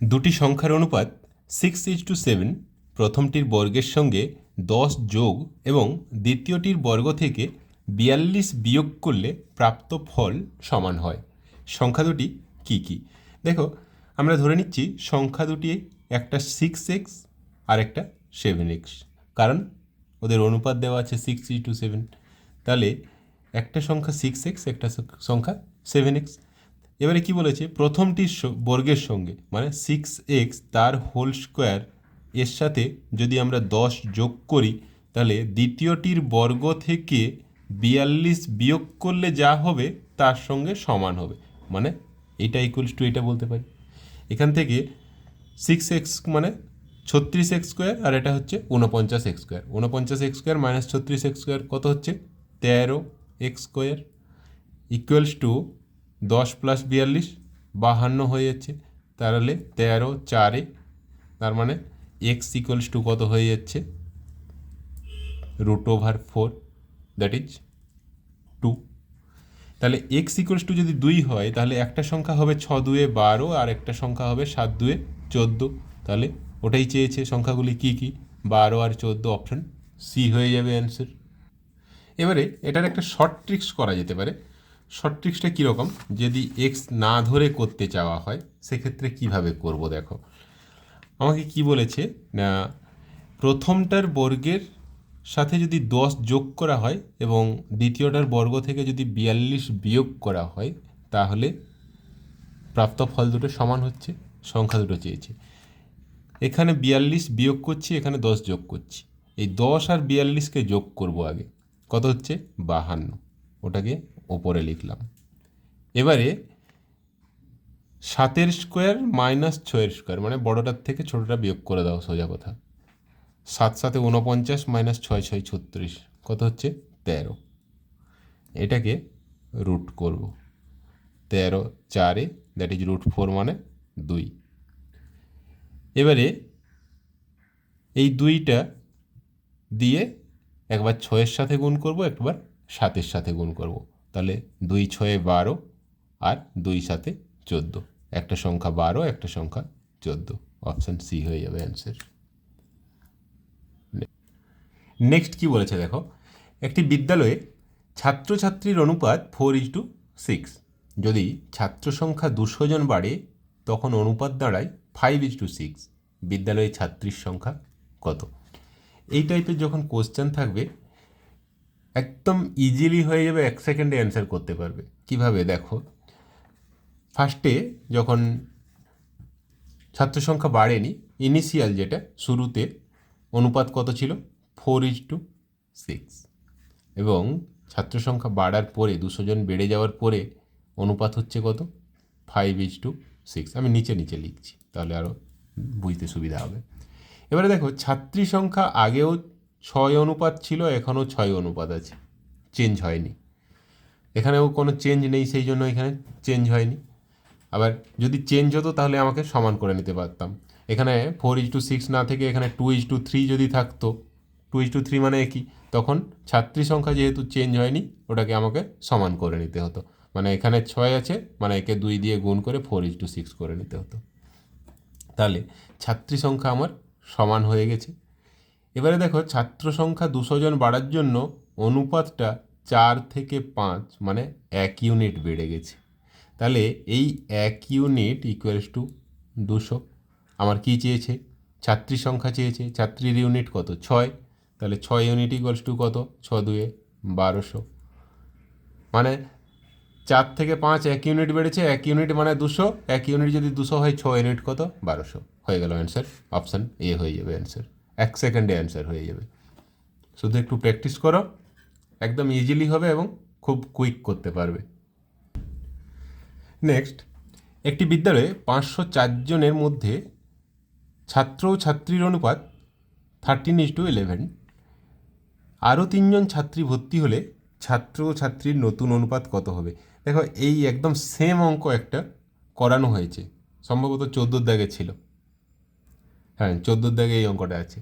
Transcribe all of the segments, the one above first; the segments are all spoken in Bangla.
দুটি সংখ্যার অনুপাত সিক্স ইজ টু সেভেন প্রথমটির বর্গের সঙ্গে দশ যোগ এবং দ্বিতীয়টির বর্গ থেকে বিয়াল্লিশ বিয়োগ করলে প্রাপ্ত ফল সমান হয়। সংখ্যা দুটি কী কী? দেখো, আমরা ধরে নিচ্ছি সংখ্যা দুটি একটা সিক্স এক্স আর একটা সেভেন এক্স কারণ ওদের অনুপাত দেওয়া আছে সিক্স ই টু সেভেন তাহলে একটা সংখ্যা সিক্স এক্স একটা সংখ্যা সেভেন এক্স এবারে কি বলেছে? প্রথমটির বর্গের সঙ্গে মানে সিক্স এক্স তার হোল স্কোয়ার এর সাথে যদি আমরা দশ যোগ করি, তাহলে দ্বিতীয়টির বর্গ থেকে বিয়াল্লিশ বিয়োগ করলে যা হবে, তার সঙ্গে সমান হবে। মানে এটা ইকুয়ালস টু এটা বলতে পারি। এখান থেকে সিক্স এক্স মানে ছত্রিশ এক্স স্কোয়ার আর এটা হচ্ছে ঊনপঞ্চাশ এক্স স্কোয়ার ঊনপঞ্চাশ এক্স স্কোয়ার মাইনাস ছত্রিশ এক্স স্কোয়ার কত হচ্ছে? তেরো এক্স স্কোয়ার ইকুয়ালস টু দশ প্লাস বিয়াল্লিশ, বাহান্ন হয়ে যাচ্ছে। তাহলে তেরো, চারে, তার মানে এক্স ইকুয়ালস টু কত হয়ে যাচ্ছে? Root over four that is two তাহলে এক্স ইকুয়ালস টু যদি দুই হয়, তাহলে একটা সংখ্যা হবে ছ দুয়ে বারো, আর একটা সংখ্যা হবে সাত দুয়ে চোদ্দ। তাহলে ওটাই চেয়েছে সংখ্যাগুলি কি কি? বারো আর চোদ্দ অপশন সি হয়ে যাবে অ্যান্সার এবারে এটার একটা শর্ট ট্রিক্স করা যেতে পারে। শর্ট ট্রিক্সটা কীরকম? যদি এক্স না ধরে করতে চাওয়া হয়, সেক্ষেত্রে কীভাবে করব দেখো? আমাকে কি বলেছে? না, প্রথমটার বর্গের সাথে যদি দশ যোগ করা হয় এবং দ্বিতীয়টার বর্গ থেকে যদি বিয়াল্লিশ বিয়োগ করা হয়, তাহলে প্রাপ্ত ফল দুটো সমান হচ্ছে, সংখ্যা দুটো চেয়েছে। এখানে বিয়াল্লিশ বিয়োগ করছি, এখানে দশ যোগ করছি। এই দশ আর বিয়াল্লিশকে যোগ করব আগে। কত হচ্ছে? বাহান্ন। ওটাকে ওপরে লিখলাম। এবারে সাতের স্কোয়ার মাইনাস ছয়ের স্কোয়ার মানে বড়টার থেকে ছোটোটা বিয়োগ করে দাও, সোজা কথা। সাত সাথে উনপঞ্চাশ মাইনাস ছয় ছয় ছত্রিশ, কত হচ্ছে? তেরো। এটাকে রুট করব। তেরো চারে দ্যাট ইজ রুট ফোর মানে দুই। এবারে এই দুইটা দিয়ে একবার ছয়ের সাথে গুণ করব, একবার সাতের সাথে গুণ করব। তাহলে দুই ছয়ে বারো আর দুই সাথে চোদ্দ। একটা সংখ্যা বারো, একটা সংখ্যা চোদ্দ। অপশান সি হয়ে যাবে অ্যান্সার নেক্সট কি বলেছে দেখো? একটি বিদ্যালয়ে ছাত্রছাত্রীর অনুপাত ফোর ইজ টু সিক্স যদি ছাত্র সংখ্যা দুশো জন বাড়ে, তখন অনুপাত দাঁড়ায় ফাইভ ইজ টু সিক্স বিদ্যালয়ে ছাত্রীর সংখ্যা কত? এই টাইপের যখন কোশ্চেন থাকবে একদম ইজিলি হয়ে যাবে, এক সেকেন্ডে অ্যান্সার করতে পারবে। কীভাবে? দেখো। ফার্স্টে যখন ছাত্র সংখ্যা বাড়েনি ইনিশিয়াল যেটা, শুরুতে অনুপাত কত ছিল? ফোর ইজ টু সিক্স এবং ছাত্র সংখ্যা বাড়ার পরে, দুশো জন বেড়ে যাওয়ার পরে, অনুপাত হচ্ছে কত? ফাইভ ইজ টু সিক্স আমি নিচে নিচে লিখছি, তাহলে আরও বুঝতে সুবিধা হবে। এবারে দেখো, ছাত্রী সংখ্যা আগেও ছয় অনুপাত ছিল, এখনও ছয় অনুপাত আছে। চেঞ্জ হয়নি। এখানেও কোনো চেঞ্জ নেই, সেই জন্য এখানে চেঞ্জ হয়নি। আবার যদি চেঞ্জ হতো, তাহলে আমাকে সমান করে নিতে পারতাম। এখানে ফোর ইজ টু সিক্স না থেকে এখানে টু ইজ টু থ্রি যদি থাকতো টু ইজ টু থ্রি মানে কি? তখন ছাত্রী সংখ্যা যেহেতু চেঞ্জ হয়নি, ওটাকে আমাকে সমান করে নিতে হতো। মানে এখানে ছয় আছে মানে একে দুই দিয়ে গুণ করে ফোর ইজ টু সিক্স করে নিতে হতো। তাহলে ছাত্রী সংখ্যা আমার সমান হয়ে গেছে। এবারে দেখো ছাত্র সংখ্যা দুশো জন বাড়ার জন্য অনুপাতটা চার থেকে পাঁচ মানে এক ইউনিট বেড়ে গেছে। তাহলে এই এক ইউনিট ইকুয়ালস টু দুশো। আমার কি চেয়েছে? ছাত্রী সংখ্যা চেয়েছে। ছাত্রীর ইউনিট কত? ছয়। তাহলে ছয় ইউনিট ইকুয়ালস টু কত? ছ দুয়ে বারোশো। মানে চার থেকে পাঁচ এক ইউনিট বেড়েছে, এক ইউনিট মানে দুশো। এক ইউনিট যদি দুশো হয় ছ ইউনিট কত? বারোশো। হয়ে গেল অ্যান্সার অপশান এ হয়ে যাবে অ্যান্সার এক সেকেন্ডে অ্যান্সার হয়ে যাবে। শুধু একটু প্র্যাকটিস করো, একদম ইজিলি হবে এবং খুব কুইক করতে পারবে। নেক্সট একটি বিদ্যালয়ে পাঁচশো চারজনের মধ্যে ছাত্র ও ছাত্রীর অনুপাত থার্টিন ইজ টু ইলেভেন আরও তিনজন ছাত্রী ভর্তি হলে ছাত্র ও ছাত্রীর নতুন অনুপাত কত হবে? দেখো, এই একদম সেম অঙ্ক একটা করানো হয়েছে। সম্ভবত চোদ্দোর দাগে ছিল। হ্যাঁ চোদ্দোর দাগে এই অঙ্কটা আছে।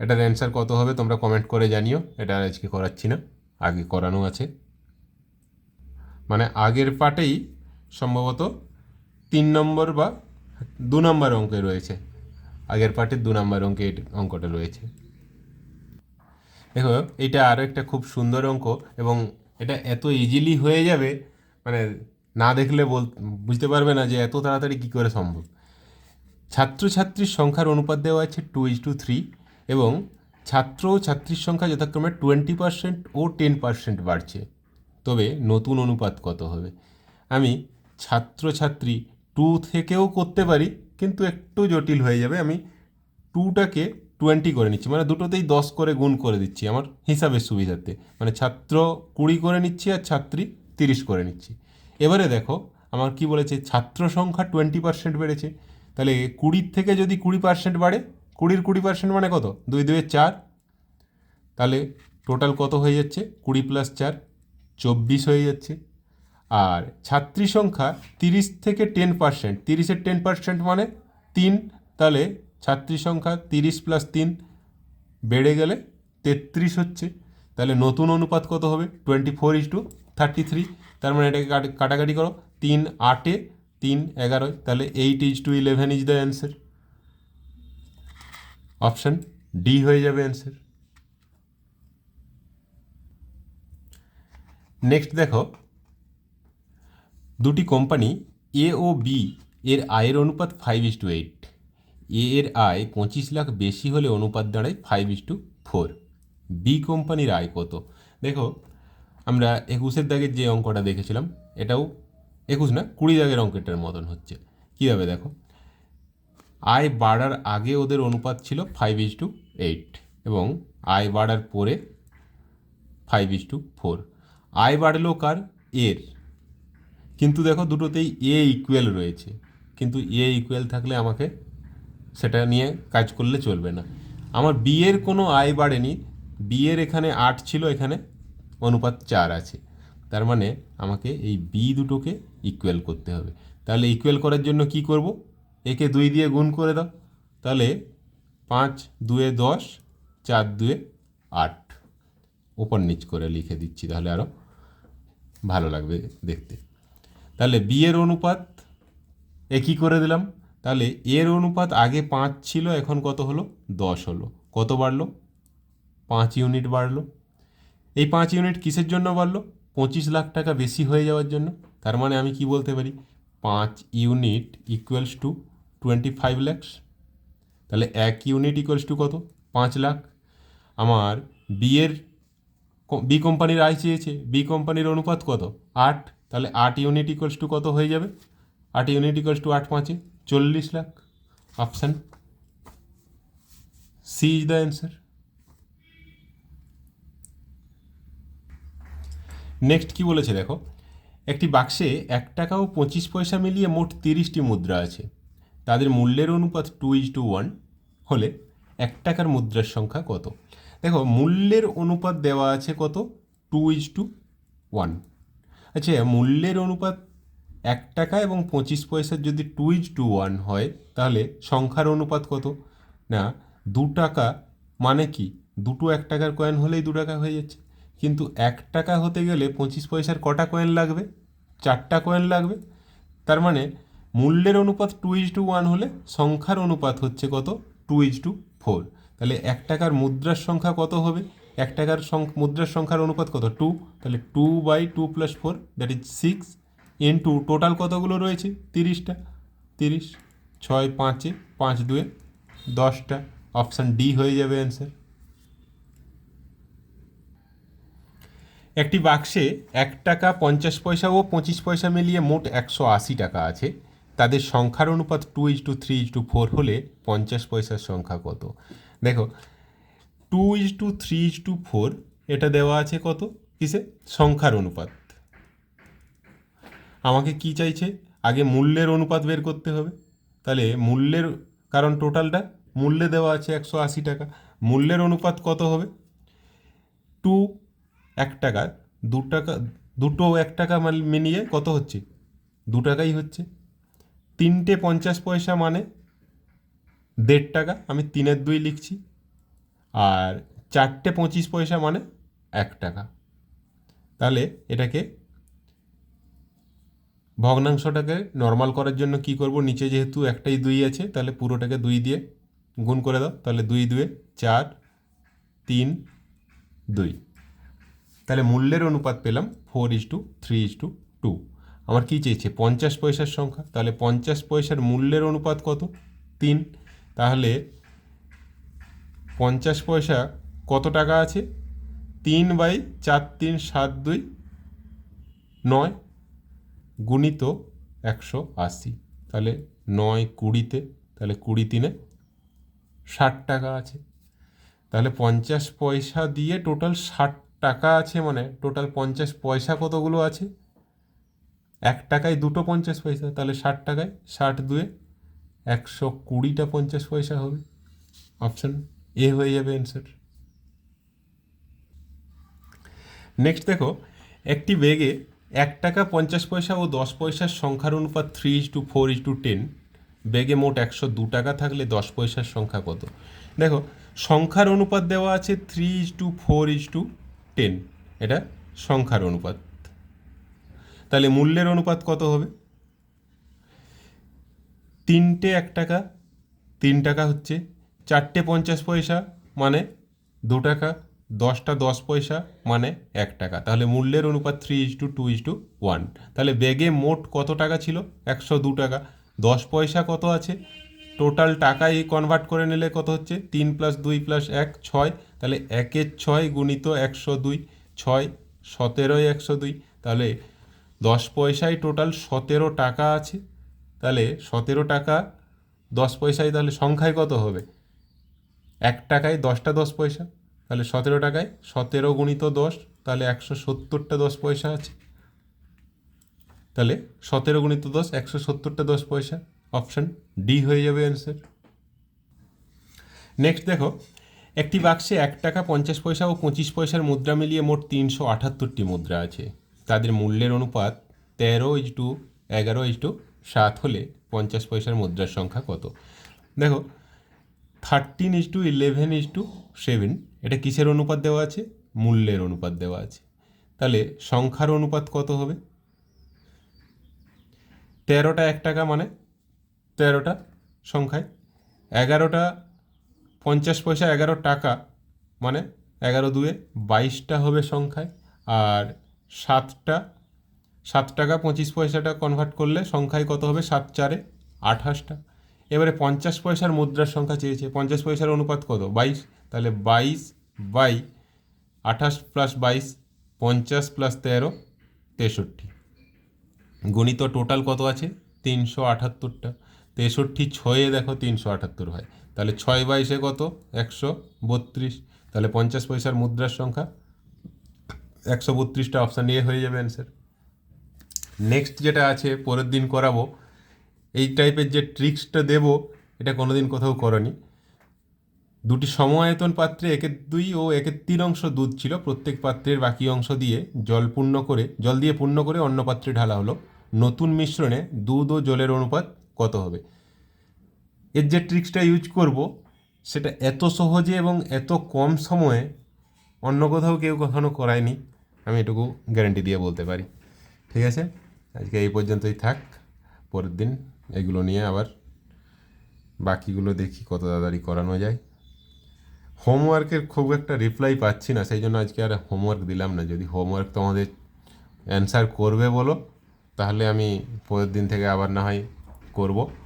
এটার অ্যান্সার কত হবে তোমরা কমেন্ট করে জানিও। এটা আর আজকে করাচ্ছি না, আগে করানো আছে। মানে আগের পার্টেই সম্ভবত তিন নম্বর বা দু নম্বর অঙ্কে রয়েছে। আগের পার্টের দু নম্বর অঙ্কে অঙ্কটা রয়েছে। দেখো এটা আরও একটা খুব সুন্দর অঙ্ক এবং এটা এত ইজিলি হয়ে যাবে মানে না দেখলে বল বুঝতে পারবে না যে এত তাড়াতাড়ি কী করে সম্ভব। ছাত্রছাত্রীর সংখ্যার অনুপাত দেওয়া আছে টু ইজ টু থ্রি এবং ছাত্র ও ছাত্রীর সংখ্যা যথাক্রমে টোয়েন্টি পার্সেন্ট ও টেন পার্সেন্ট বাড়ছে। তবে নতুন অনুপাত কত হবে? আমি ছাত্রছাত্রী টু থেকেও করতে পারি, কিন্তু একটু জটিল হয়ে যাবে। আমি টুটাকে টোয়েন্টি করে নিচ্ছি মানে দুটোতেই দশ করে গুণ করে দিচ্ছি আমার হিসাবের সুবিধার্থে। মানে ছাত্র কুড়ি করে নিচ্ছি আর ছাত্রী তিরিশ করে নিচ্ছি। এবারে দেখো, আমার কি বলেছে? ছাত্র সংখ্যা টোয়েন্টি পার্সেন্ট বেড়েছে। তাহলে কুড়ির থেকে যদি কুড়ি পার্সেন্ট বাড়ে, কুড়ির কুড়ি পার্সেন্ট মানে কত? দুই দুয়ে চার। তাহলে টোটাল কত হয়ে যাচ্ছে? কুড়ি প্লাস চার, চব্বিশ হয়ে যাচ্ছে। আর ছাত্রী সংখ্যা তিরিশ থেকে টেন পার্সেন্ট তিরিশের টেন পার্সেন্ট মানে তিন। তাহলে ছাত্রী সংখ্যা তিরিশ প্লাস তিন বেড়ে গেলে তেত্রিশ হচ্ছে। তাহলে নতুন অনুপাত কত হবে? Twenty four is to thirty three তার মানে এটাকে কাট- কাটাকাটি করো। তিন আটে তিন এগারোয় তাহলে eight is to eleven is the answer option D হয়ে যাবে অ্যান্সার নেক্সট দেখো, দুটি কোম্পানি এ ও বি এর আয়ের অনুপাত five is to eight A এর আয় পঁচিশ লাখ বেশি হলে অনুপাত দাঁড়ায় five is to four B কোম্পানির আয় কত? দেখো, আমরা একুশের দাগের যে অঙ্কটা দেখেছিলাম, এটাও একুশ না, কুড়ি দাগের অঙ্কটার মতন হচ্ছে। কীভাবে দেখো? আয় বাড়ার আগে ওদের অনুপাত ছিল ফাইভ ইস টু এইট এবং আয় বাড়ার পরে ফাইভ ইস টু ফোর আয় বাড়লো কার? এর। কিন্তু দেখো দুটোতেই এ ইকুয়াল রয়েছে। কিন্তু এ ইকুয়াল থাকলে আমাকে সেটা নিয়ে কাজ করলে চলবে না। আমার বিয়ের কোনো আয় বাড়েনি। বিয়ের এখানে আট ছিল, এখানে অনুপাত চার আছে। তার মানে আমাকে এই বি দুটোকে ইকুয়াল করতে হবে। তাহলে ইকুয়াল করার জন্য কি করব? একে দুই দিয়ে গুণ করে দাও। তাহলে পাঁচ, দুয়ে দশ, চার, দুয়ে আট। ওপর নিচ করে লিখে দিচ্ছি তাহলে আরও ভালো লাগবে দেখতে। তাহলে বি এর অনুপাত, এ কী করে দিলাম? তাহলে এর অনুপাত আগে পাঁচ ছিল, এখন কত হলো? দশ হলো। কত বাড়লো? পাঁচ ইউনিট বাড়লো। এই পাঁচ ইউনিট কিসের জন্য বাড়লো? পঁচিশ লাখ টাকা বেশি হয়ে যাওয়ার জন্য। তার মানে আমি কি বলতে পারি? পাঁচ unit equals to twenty five lakhs তাহলে এক ইউনিট ইকুয়ালস টু কত? পাঁচ লাখ। আমার বিয়ের বি কোম্পানির আয় চেয়েছে। বি কোম্পানির অনুপাত কত? আট। তাহলে আট ইউনিট ইকুয়ালস টু কত হয়ে যাবে? আট ইউনিট ইকুয়ালস টু আট পাঁচে চল্লিশ lakh. Option C is the answer next কি বলেছে দেখো? একটি বাক্সে এক টাকা ও পঁচিশ পয়সা মিলিয়ে মোট তিরিশটি মুদ্রা আছে। তাদের মূল্যের অনুপাত টু ইজ টু ওয়ান হলে এক টাকার মুদ্রার সংখ্যা কত? দেখো, মূল্যের অনুপাত দেওয়া আছে কত? টু ইজ টু ওয়ান আচ্ছা মূল্যের অনুপাত এক টাকা এবং পঁচিশ পয়সার যদি টু ইজ টু ওয়ান হয়, তাহলে সংখ্যার অনুপাত কত? না, দু টাকা মানে কি? দুটো এক টাকার কয়েন হলেই দু টাকা হয়ে যাচ্ছে। কিন্তু এক টাকা হতে গেলে পঁচিশ পয়সার কটা কয়েন লাগবে? চারটা কয়েন লাগবে। তার মানে মূল্যের অনুপাত টু ইজ টু ওয়ান হলে সংখ্যার অনুপাত হচ্ছে কত? টু ইজ টু ফোর তাহলে এক টাকার মুদ্রার সংখ্যা কত হবে? এক টাকার মুদ্রার সংখ্যার অনুপাত কত? টু তাহলে two by two plus four that is six into total কতগুলো রয়েছে? তিরিশটা। তিরিশ, ছয়, পাঁচে, পাঁচ, দুয়ে, দশটা। অপশান ডি হয়ে যাবে অ্যান্সার একটি বাক্সে এক টাকা পঞ্চাশ পয়সা ও পঁচিশ পয়সা মিলিয়ে মোট একশো আশি টাকা আছে। তাদের সংখ্যার অনুপাত two is to three is to four হলে পঞ্চাশ পয়সার সংখ্যা কত? দেখো two is to three is to four এটা দেওয়া আছে কত? কিসে? সংখ্যার অনুপাত। আমাকে কি চাইছে? আগে মূল্যের অনুপাত বের করতে হবে। তাহলে মূল্যের, কারণ টোটালটা মূল্যে দেওয়া আছে একশো আশি টাকা। মূল্যের অনুপাত কত হবে? টু এক টাকা, দু টাকা, দুটো এক টাকা মাল- মিলিয়ে কত হচ্ছে? দু টাকাই হচ্ছে। তিনটে পঞ্চাশ পয়সা মানে দেড় টাকা, আমি তিনের দুই লিখছি। আর চারটে পঁচিশ পয়সা মানে এক টাকা। তাহলে এটাকে ভগ্নাংশটাকে নর্মাল করার জন্য কি করব? নিচে যেহেতু একটাই দুই আছে, তাহলে পুরোটাকে দুই দিয়ে গুণ করে দাও। তাহলে দুই দুয়ে চার, তিন, দুই। তাহলে মূল্যের অনুপাত পেলাম four is to three is to two আমার কী চেয়েছে? পঞ্চাশ পয়সার সংখ্যা। তাহলে পঞ্চাশ পয়সার মূল্যের অনুপাত কত? তিন। তাহলে পঞ্চাশ পয়সা কত টাকা আছে? তিন বাই চার তিন সাত দুই নয় গুণিত একশো আশি। তাহলে নয় কুড়িতে। তাহলে কুড়ি তিনে ষাট টাকা আছে। তাহলে পঞ্চাশ পয়সা দিয়ে টোটাল ষাট টাকা আছে মানে টোটাল পঞ্চাশ পয়সা কতগুলো আছে? এক টাকায় দুটো পঞ্চাশ পয়সা, তাহলে ষাট টাকায় ষাট দুয়ে একশো কুড়িটা পঞ্চাশ পয়সা হবে। অপশান এ হয়ে যাবে অ্যান্সার নেক্সট দেখো, একটি ব্যাগে এক টাকা পঞ্চাশ পয়সা ও দশ পয়সার সংখ্যার অনুপাত three is to four is to ten ব্যাগে মোট একশো দু টাকা থাকলে দশ পয়সার সংখ্যা কত? দেখো, সংখ্যার অনুপাত দেওয়া আছে three is to four is to ten, এটা সংখ্যার অনুপাত। তাহলে মূল্যের অনুপাত কত হবে? তিনটে এক টাকা, তিন টাকা হচ্ছে চারটে পঞ্চাশ পয়সা মানে দু টাকা, দশটা দশ পয়সা মানে এক টাকা। তাহলে মূল্যের অনুপাত three is to two is to one তাহলে ব্যাগে মোট কত টাকা ছিল? একশো দু টাকা। দশ পয়সা কত আছে? টোটাল টাকায় কনভার্ট করে নিলে কত হচ্ছে? তিন প্লাস দুই প্লাস এক, ছয়। তাহলে একের ছয় গুণিত একশো দুই, ছয় সতেরোই একশো দুই। তাহলে দশ পয়সায় টোটাল সতেরো টাকা আছে। তাহলে সতেরো টাকা দশ পয়সায় তাহলে সংখ্যায় কত হবে? এক টাকায় দশটা দশ পয়সা। তাহলে সতেরো টাকায় সতেরো গুণিত দশ, তাহলে একশো সত্তরটা দশ পয়সা আছে। তাহলে সতেরো গুণিত দশ, একশো সত্তরটা দশ পয়সা। অপশান ডি হয়ে যাবে অ্যান্সার নেক্সট দেখো, একটি বাক্সে এক টাকা পঞ্চাশ পয়সা ও পঁচিশ পয়সার মুদ্রা মিলিয়ে মোট তিনশো আটাত্তরটি মুদ্রা আছে। তাদের মূল্যের অনুপাত তেরো ইজ টু এগারো ইজ টু সাত হলে পঞ্চাশ পয়সার মুদ্রার সংখ্যা কত? দেখো thirteen is to eleven is to seven এটা কিসের অনুপাত দেওয়া আছে? মূল্যের অনুপাত দেওয়া আছে। তাহলে সংখ্যার অনুপাত কত হবে? তেরোটা এক টাকা মানে তেরোটা সংখ্যায়। এগারোটা পঞ্চাশ পয়সা, এগারো টাকা মানে এগারো দুয়ে বাইশটা হবে সংখ্যায় আর সাতটা, সাত টাকা পঁচিশ পয়সাটা কনভার্ট করলে সংখ্যায় কত হবে? সাত চারে আঠাশটা। এবারে পঞ্চাশ পয়সার মুদ্রার সংখ্যা চেয়েছে। পঞ্চাশ পয়সার অনুপাত কত? বাইশ। তাহলে বাইশ বাই আঠাশ প্লাস বাইশ, পঞ্চাশ প্লাস তেরো, তেষট্টি। গণিত টোটাল কত আছে? তিনশো আটাত্তরটা তেষট্টি ছয়ে দেখো তিনশো আটাত্তর হয়। তাহলে ছয় বাইশে কত? একশো বত্রিশ। তাহলে পঞ্চাশ পয়সার মুদ্রার সংখ্যা। একশো বত্রিশটা অপশান এ হয়ে যাবে অ্যান্সার নেক্সট যেটা আছে, পরের দিন করাবো। এই টাইপের যে ট্রিক্সটা দেব, এটা কোনোদিন কোথাও করনি। দুটি সমায়তন পাত্রে একের দুই ও একের তিন অংশ দুধ ছিল। প্রত্যেক পাত্রের বাকি অংশ দিয়ে জল পূর্ণ করে, জল দিয়ে পূর্ণ করে অন্য পাত্রে ঢালা হলো। নতুন মিশ্রণে দুধ ও জলের অনুপাত কত হবে? এর যে ট্রিক্সটা ইউজ করব, সেটা এত সহজে এবং এত কম সময়ে অন্য কোথাও কেউ কখনো করায়নি, আমি এটুকু গ্যারেন্টি দিয়ে বলতে পারি। ঠিক আছে? আজকে এই পর্যন্তই থাক। পরের দিন এগুলো নিয়ে আবার বাকিগুলো দেখি কত তাড়াতাড়ি করানো যায়। হোমওয়ার্কের খুব একটা রিপ্লাই পাচ্ছি না, সেই জন্য আজকে আর হোমওয়ার্ক দিলাম না। যদি হোমওয়ার্ক তোমাদের অ্যান্সার করবে বলো, তাহলে আমি পরের দিন থেকে আবার না হয় করব।